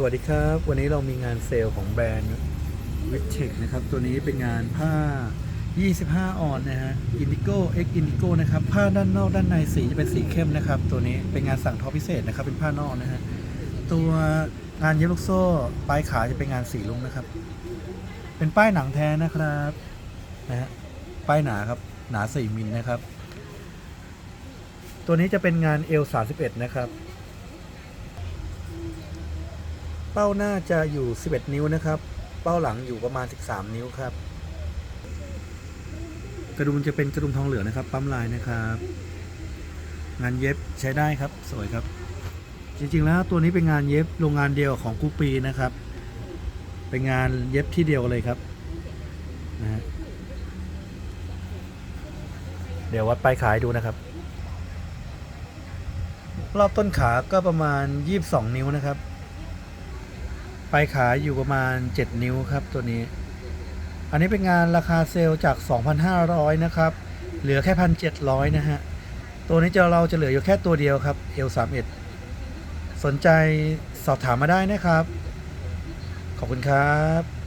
สวัสดีครับ วันนี้เรามีงานเซลล์ของแบรนด์วิเทคนะครับ ตัวนี้เป็นงานผ้า 25 ออนนะฮะอินดิโก้เอ็กอินดิโก้นะครับ ผ้าด้านนอกด้านในสีจะเป็นสีเข้มนะครับ ตัวนี้เป็นงานสั่งทอพิเศษนะครับ เป็นผ้านอกนะฮะ ตัวงานเย็บลูกโซ่ ปลายขาจะเป็นงานสีลุงนะครับ เป็นป้ายหนังแท้นะครับนะฮะ ป้ายหนาครับ หนา 4มิลนะครับ ตัวนี้จะเป็นงาน L 31 นะครับ เป้าหน้าจะอยู่ 11 นิ้วนะครับ เป้าหลังอยู่ประมาณ 13 นิ้วครับ กระดุมจะเป็นกระดุมทองเหลืองนะครับ ปั๊มลายนะครับ งานเย็บใช้ได้ครับ สวยครับ จริงๆแล้วตัวนี้เป็นงานเย็บโรงงานเดียวของกูปีนะครับ เป็นงานเย็บที่เดียวเลยครับนะฮะเดี๋ยววัดปลายขายดูนะครับ รอบต้นขาก็ประมาณ 22 นิ้วนะครับ ปลายขาอยู่ประมาณ 7 นิ้วครับตัวนี้ อันนี้เป็นงานราคาเซลล์จาก 2,500 นะครับ เหลือแค่ 1,700 นะฮะ ตัวนี้จะเราจะเหลืออยู่แค่ตัวเดียวครับ L31 สนใจสอบถามมาได้นะครับ ขอบคุณครับ